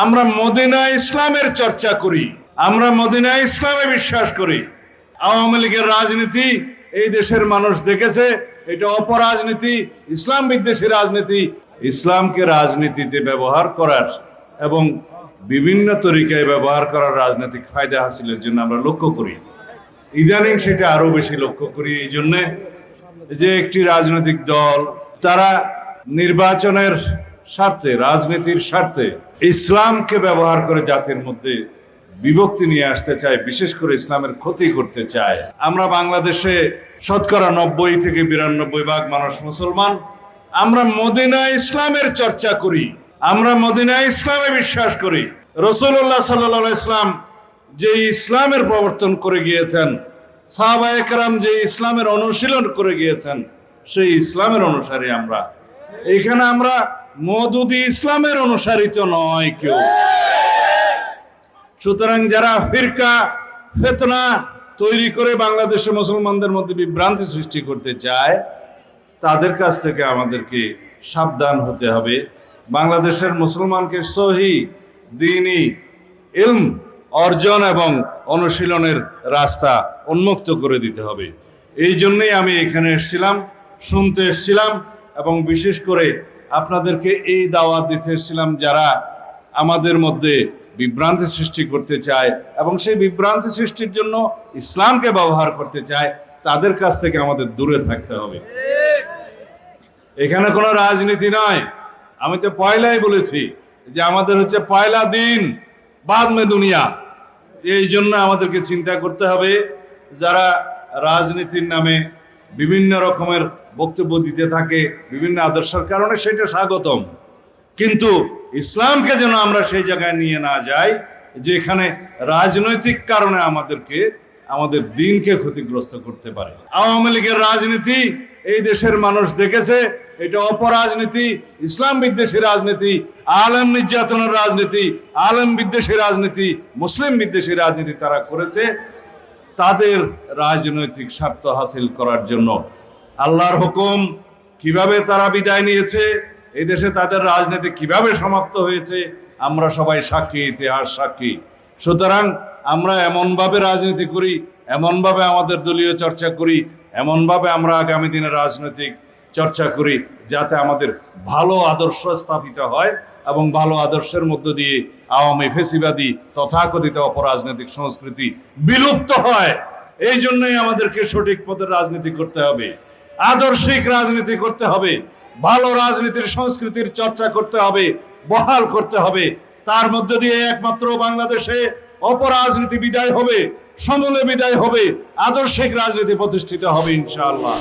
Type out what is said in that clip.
আমরা মদিনা ইসলামের চর্চা করি, আমরা মদিনা ইসলামে বিশ্বাস করি। আওয়ামী লীগের রাজনীতি এই দেশের মানুষ দেখেছে, এটা অপরাজনীতি, ইসলাম বিদ্বেষী রাজনীতি। ইসলামকে রাজনীতিতে ব্যবহার করার এবং বিভিন্ন তরিকায় ব্যবহার করার রাজনৈতিক ফায়দা হাসিলের জন্য আমরা লক্ষ্য করি। ইদানিং সেটা আরও বেশি লক্ষ্য করি এই জন্যে যে একটি রাজনৈতিক দল, তারা নির্বাচনের স্বার্থে, রাজনীতির স্বার্থে ইসলামকে ব্যবহার করে জাতির মধ্যে বিভক্তি নিয়ে আসতে চায়, বিশেষ করে ইসলামের ক্ষতি করতে চায়। আমরা বাংলাদেশে শতকরা নব্বই থেকে বিরানব্বই ভাগ মানুষ মুসলমান। আমরা মদিনা ইসলামের চর্চা করি। আমরা মদিনা ইসলামে বিশ্বাস করি। রসুল্লাহ সাল্লাহ ইসলাম যে ইসলামের প্রবর্তন করে গিয়েছেন সাহাবা একরাম যে ইসলামের অনুশীলন করে গিয়েছেন, সেই ইসলামের অনুসারে আমরা। এখানে আমরা মদুদি ইসলামের অনুসারিত নয় কেউ। সুতরাং যারা ফিরকা, ফেতনা তৈরি করে বাংলাদেশে মুসলমানদের মধ্যে বিভ্রান্তি সৃষ্টি করতে চায়, তাদের কাছ থেকে আমাদেরকে সাবধান হতে হবে। বাংলাদেশের মুসলমানকে সহি দিনই ইলম অর্জন এবং অনুশীলনের রাস্তা উন্মুক্ত করে দিতে হবে। এই জন্যই আমি এখানে এসেছিলাম, শুনতে এসেছিলাম এবং বিশেষ করে আপনাদেরকে এই দাওয়াত দিতে এসেছিলাম যারা আমাদের মধ্যে বিভ্রান্তি সৃষ্টি করতে চায় এবং সেই বিভ্রান্তি সৃষ্টির জন্য ইসলামকে ব্যবহার করতে চায়, তাদের কাছ থেকে আমাদের দূরে থাকতে হবে। এখানে কোনো রাজনীতি নয় আমি তো পয়লাই বলেছি যে আমাদের হচ্ছে পয়লা দিন, বাদ মে দুনিয়া। এই জন্য আমাদেরকে চিন্তা করতে হবে যারা রাজনীতির নামে বিভিন্ন রকমের বক্তব্য দিতে থাকে বিভিন্ন আদর্শের কারণে সেটা স্বাগতম। কিন্তু ইসলামকে যেন আমরা সেই জায়গায় নিয়ে না যাই যে এখানে রাজনৈতিক কারণে আমাদেরকে, আমাদের দিনকে ক্ষতিগ্রস্ত করতে পারে। আওয়ামী লীগের রাজনীতি এই দেশের মানুষ দেখেছে, এটা অপরাজনীতি, ইসলাম বিদ্বেষী রাজনীতি, আলম নির্যাতনের রাজনীতি, আলম বিদ্বেষী রাজনীতি, মুসলিম বিদ্বেষী রাজনীতি তারা করেছে। তাদের রাজনৈতিক স্বার্থ হাসিল করার জন্য আল্লাহর হুকুম কীভাবে তারা বিদায় নিয়েছে এই দেশে তাদের রাজনীতি কীভাবে সমাপ্ত হয়েছে, আমরা সবাই সাক্ষী, ইতিহাস সাক্ষী। সুতরাং আমরা এমনভাবে রাজনীতি করি, এমনভাবে আমাদের দলীয় চর্চা করি, এমনভাবে আমরা আগামী দিনে রাজনৈতিক চর্চা করি, যাতে আমাদের ভালো আদর্শ স্থাপিত হয় এবং ভালো আদর্শের মধ্য দিয়ে আওয়ামী ফেসিবাদী তথাকথিত অপরাজনৈতিক সংস্কৃতি বিলুপ্ত হয়। এই জন্যই আমাদেরকে সঠিক পথে রাজনীতি করতে হবে। আদর্শিক রাজনীতি করতে হবে, ভালো রাজনীতির সংস্কৃতির চর্চা করতে হবে, বহাল করতে হবে। তার মধ্য দিয়ে একমাত্র বাংলাদেশে অপরাজনীতি বিদায় হবে, সমূলে বিদায় হবে, আদর্শিক রাজনীতি প্রতিষ্ঠিত হবে ইনশাআল্লাহ।